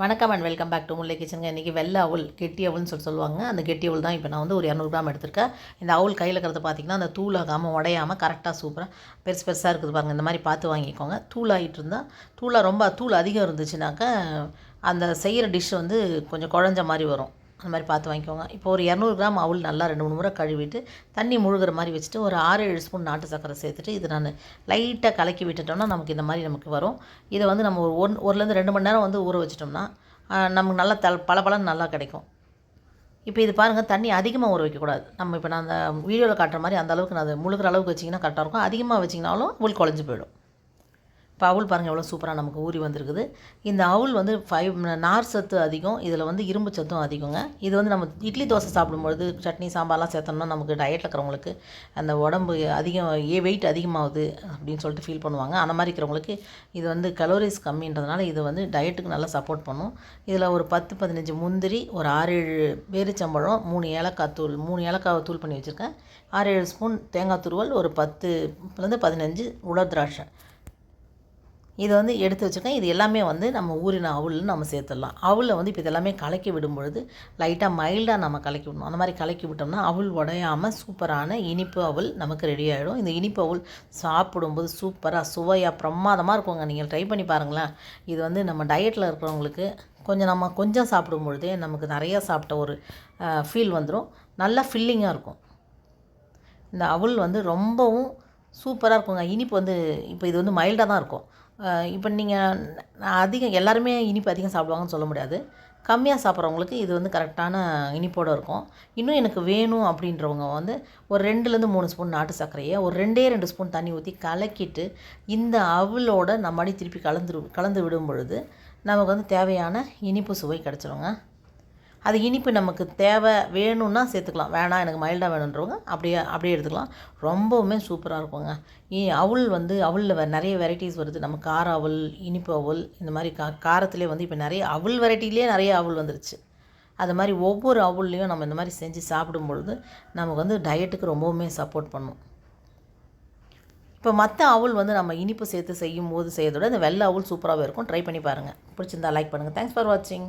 வணக்கம் and welcome back to Mullai கிச்சனுங்க இன்றைக்கி வெள்ளை அவுல் கெட்டி அவள்னு சொல்லி சொல்லுவாங்க. அந்த கெட்டி அவள் தான் இப்போ நான் வந்து ஒரு இரநூறு கிராம் எடுத்திருக்கேன். இந்த அவுள் கையில் இருக்கிறது பார்த்திங்கன்னா அந்த தூளாகாமல் உடையாமல் கரெக்டாக சூப்பராக பெருசு பெருசாக இருக்குது பாருங்கள் இந்த மாதிரி பார்த்து வாங்கிக்கோங்க. தூளாகிட்டு இருந்தால் தூளாக ரொம்ப தூள் அதிகம் இருந்துச்சுனாக்கா அந்த செய்கிற டிஷ் வந்து கொஞ்சம் குழஞ்ச மாதிரி வரும். அந்த மாதிரி பார்த்து வாங்கிக்கோங்க. இப்போ ஒரு இரநூறு கிராம் அவுல் நல்லா ரெண்டு மூணு முறை கழுவிட்டு தண்ணி முழுகிற மாதிரி வச்சுட்டு ஒரு ஆறு ஏழு ஸ்பூன் நாட்டு சக்கரை சேர்த்துட்டு இது நான் லைட்டாக கலக்கி விட்டுட்டோம்னா நமக்கு இந்த மாதிரி நமக்கு வரும். இதை வந்து நம்ம ஒரு ஒன் ஒருலேருந்து ரெண்டு மணி நேரம் வந்து ஊற வச்சிட்டோம்னா நமக்கு நல்லா தல் பல நல்லா கிடைக்கும். இப்போ இது பாருங்கள் தண்ணி அதிகமாக ஊற வைக்கக்கூடாது. நம்ம இப்போ நான் அந்த வீடியோவில் காட்டுற மாதிரி அந்த அளவுக்கு நான் அது முழுகிற அளவுக்கு வச்சிங்கன்னா கரெக்டாக இருக்கும். அதிகமாக வச்சிங்கனாலும் உள் குழஞ்சி போயிடும். இப்போ அவுள் பாருங்கள் எவ்வளோ சூப்பராக நமக்கு ஊறி வந்திருக்குது. இந்த அவுள் வந்து ஃபைவ் நார் சத்து அதிகம் இதில் வந்து இரும்பு சத்தும் அதிகங்க. இது வந்து நம்ம இட்லி தோசை சாப்பிடும்பொழுது சட்னி சாம்பார்லாம் சேர்த்தோம்னா நமக்கு டயட்டில் இருக்கிறவங்களுக்கு அந்த உடம்பு அதிகம் ஏ வெயிட் அதிகமாகுது அப்படின்னு சொல்லிட்டு ஃபீல் பண்ணுவாங்க. அந்த மாதிரி இருக்கிறவங்களுக்கு இது வந்து கலோரிஸ் கம்மின்றதுனால இது வந்து டயட்டுக்கு நல்லா சப்போர்ட் பண்ணும். இதில் ஒரு பத்து பதினஞ்சு முந்திரி ஒரு ஆறு ஏழு பேரிச்சம்பழம் மூணு ஏலக்காய் தூள் மூணு ஏலக்காவை தூள் பண்ணி வச்சுருக்கேன். ஆறு ஏழு ஸ்பூன் தேங்காய் துருவல் ஒரு பத்துலேருந்து பதினஞ்சு உலர் திராட்சை. இதை வந்து எடுத்து வச்சுருக்கேன் இது எல்லாமே வந்து நம்ம ஊரின அவுள்னு நம்ம சேர்த்துடலாம். அவுளில் வந்து இப்போ இதெல்லாமே கலக்கி விடும் பொழுது லைட்டாக மைல்டாக நம்ம கலக்கி விடணும். அந்த மாதிரி கலக்கி விட்டோம்னா அவுள் உடையாமல் சூப்பரான இனிப்பு அவுள் நமக்கு ரெடி ஆகிடும் இந்த இனிப்பு அவுள் சாப்பிடும்போது சூப்பராக சுவையாக பிரமாதமாக இருக்குங்க. நீங்கள் ட்ரை பண்ணி பாருங்களேன். இது வந்து நம்ம டயட்டில் இருக்கிறவங்களுக்கு கொஞ்சம் நம்ம கொஞ்சம் சாப்பிடும் பொழுதே நமக்கு நிறையா சாப்பிட்ட ஒரு ஃபீல் வந்துடும் நல்லா ஃபில்லிங்காக இருக்கும். இந்த அவுள் வந்து ரொம்பவும் சூப்பராக இருக்குங்க. இனிப்பு வந்து இப்போ இது வந்து மைல்டாக தான் இருக்கும். இப்போ நீங்கள் அதிகம் எல்லாருமே இனிப்பு அதிகம் சாப்பிடுவாங்கன்னு சொல்ல முடியாது. கம்மியாக சாப்பிட்றவங்களுக்கு இது வந்து கரெக்டான இனிப்போடு இருக்கும். இன்னும் எனக்கு வேணும் அப்படின்றவங்க வந்து ஒரு ரெண்டுலேருந்து மூணு ஸ்பூன் நாட்டு சர்க்கரையை ஒரு ரெண்டே ரெண்டு ஸ்பூன் தண்ணி ஊற்றி கலக்கிட்டு இந்த அவளோட நம்ம அடி திருப்பி கலந்து கலந்து விடும் பொழுது நமக்கு வந்து தேவையான இனிப்பு சுவை கிடச்சிருங்க. அது இனிப்பு நமக்கு தேவை வேணும்னா சேர்த்துக்கலாம். வேணாம் எனக்கு மைல்டாக வேணுன்றவங்க அப்படியே அப்படியே எடுத்துக்கலாம். ரொம்பவுமே சூப்பராக இருக்குங்க. அவுள் வந்து அவுளில் நிறைய வெரைட்டிஸ் வருது. நம்ம கார அவள் இனிப்பு அவள் இந்த மாதிரி கா காரத்துலேயே வந்து இப்போ நிறைய அவள் வெரைட்டிலே நிறைய அவள் வந்துருச்சு. அது மாதிரி ஒவ்வொரு அவுள்லேயும் நம்ம இந்த மாதிரி செஞ்சு சாப்பிடும் பொழுது நமக்கு வந்து டயட்டுக்கு ரொம்பவுமே சப்போர்ட் பண்ணும். இப்போ மற்ற அவுள் வந்து நம்ம இனிப்பு சேர்த்து செய்யும் போது செய்யறதோட இந்த வெள்ளை அவுள் சூப்பராகவே இருக்கும். ட்ரை பண்ணி பாருங்கள் பிடிச்சிருந்தா லைக் பண்ணுங்கள் தேங்க்ஸ் ஃபார் வாட்சிங்